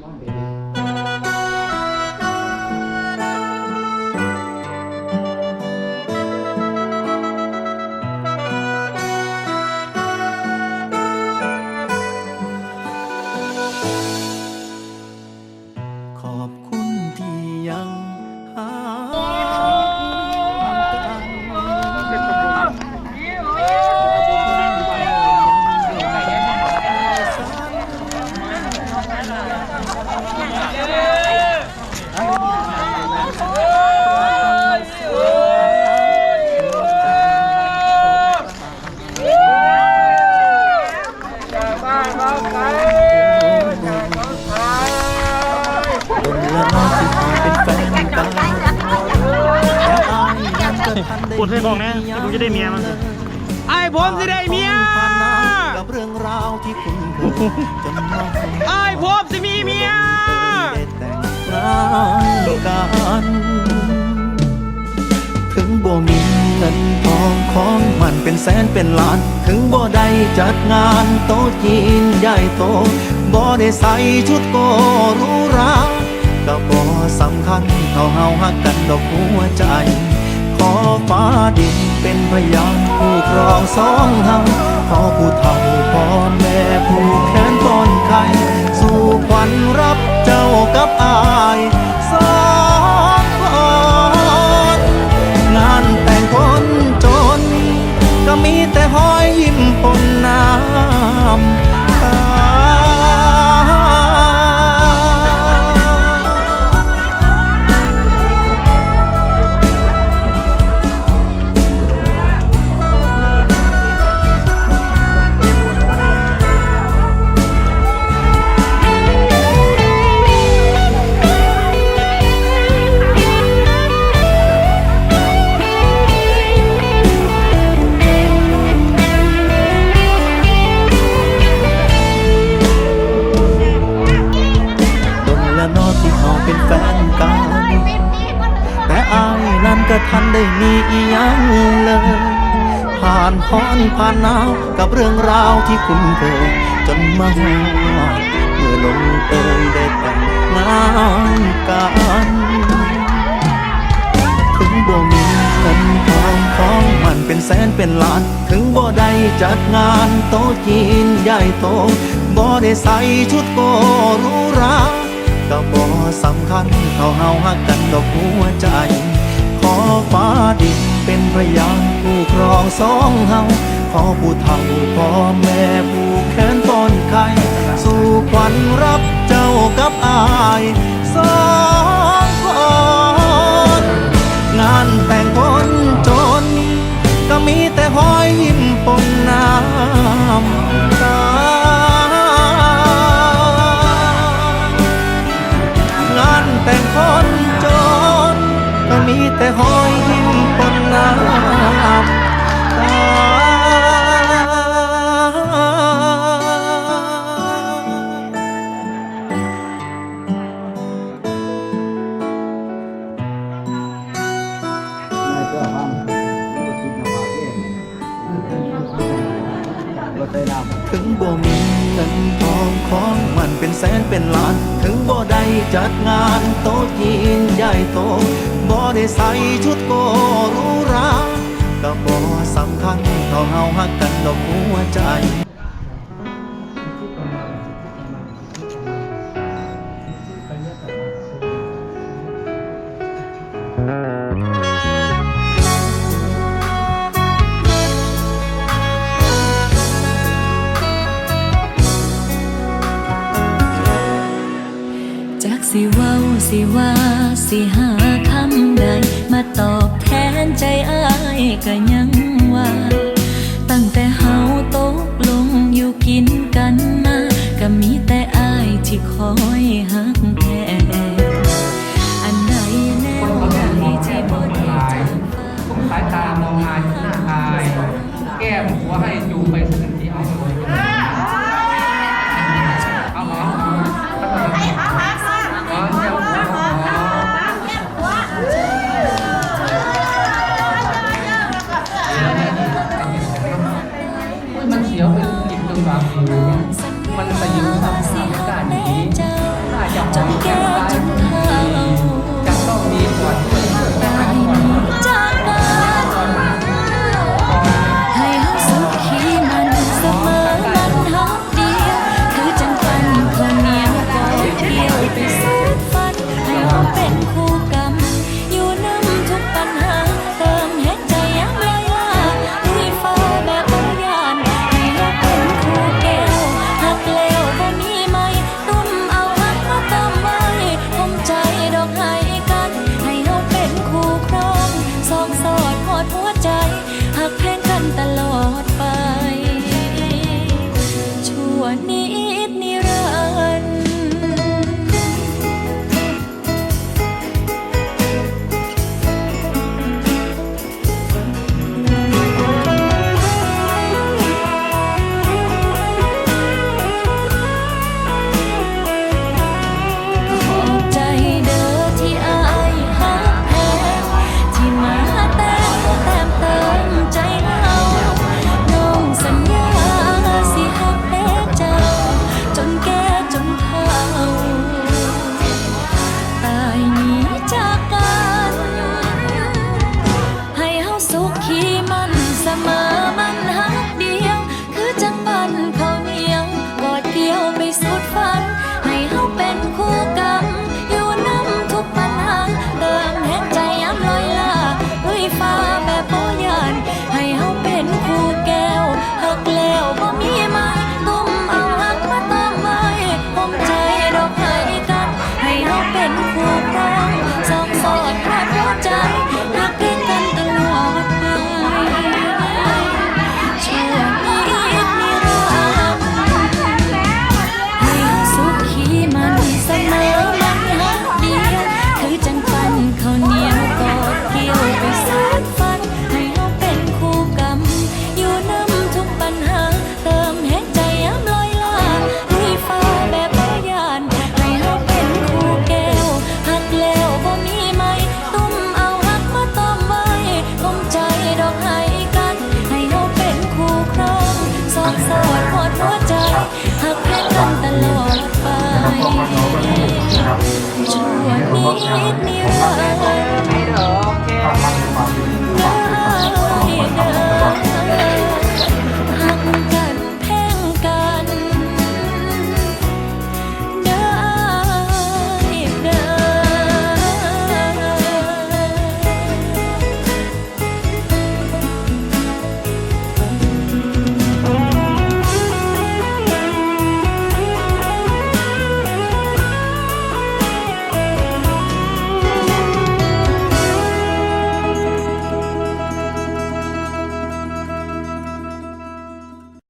ขอบคุณ ป็นแฟนกันแต่อายยังจะทันได้พูดให้บอกนะเดี๋ยวผมจะได้เมียมั้งไอ้ผมสิได้เมียผ่านมากับเรื่องราวที่คุณเคยจนมองไอ้ผมสิมีเมียได้แต่งงาน กัน ถึงบ่มีเงินทองของมันเป็นแสนเป็นล้าน ถึงบ่ได้จัดงานโต๊ะจีนใหญ่โตบ่ได้ใส่ชุดโกรูหราก็บ่สำคัญเท่าเฮาฮักกันดอกหัวใจ ขอฟ้าดินเป็นพยานผู้ครองสองเฮาขอผู้เฒ่าพ่อแม่ผู้แขนต้อนไข่สู่ขวัญรับเจ้ากับอาย ทันได้มีอีหยังเลย ผ่านฮ้อนผ่านหนาวกับเรื่องราวที่คุณเคยจนมาหอดเมื่อลงเอยได้แต่งงานกันถึงบ่มีเงินทองของมันเป็นแสนเป็นล้าน ถึงบ่ได้จัดงานโต๊ะจีนใหญ่โตบ่ได้ใส่ชุดโกรูหราก็บ่สำคัญเท่าเฮาฮักกันดอกหัวใจ อฟ้าดินเป็นพยานผู้ครองสองเฮาขอผู้เฒ่าพ่อแม่ผู้แขนป้อนไข่สู่ขวัญรับเจ้ากับอายสอ มีแต่หอยยิ้มปนน้ำตาถึงบ่มีเงินท แสนเป็นล้าน ถึงบ่ได้จัดงานโต๊ะจีนใหญ่โตบ่ได้ใส่ชุดโกรูราก็บ่สำคัญเท่าเฮาฮักกันดอกหัวใจ สิว่าสิหาคำใด มาตอบแทนใจอ้ายก็ยังว่า ตั้งแต่เฮาตกลงอยู่กินกันมา ก็มีแต่อ้ายที่คอยหักแทนอันไหนแน่ไหนที่บ่ได้จากฟ้าสายตามองอายที่หน้าอาย แก้มหัวให้จูไปสักทีเอาเลย สอดหอดหัวใจหักแค่กันตลอดไปชวนนิดนิด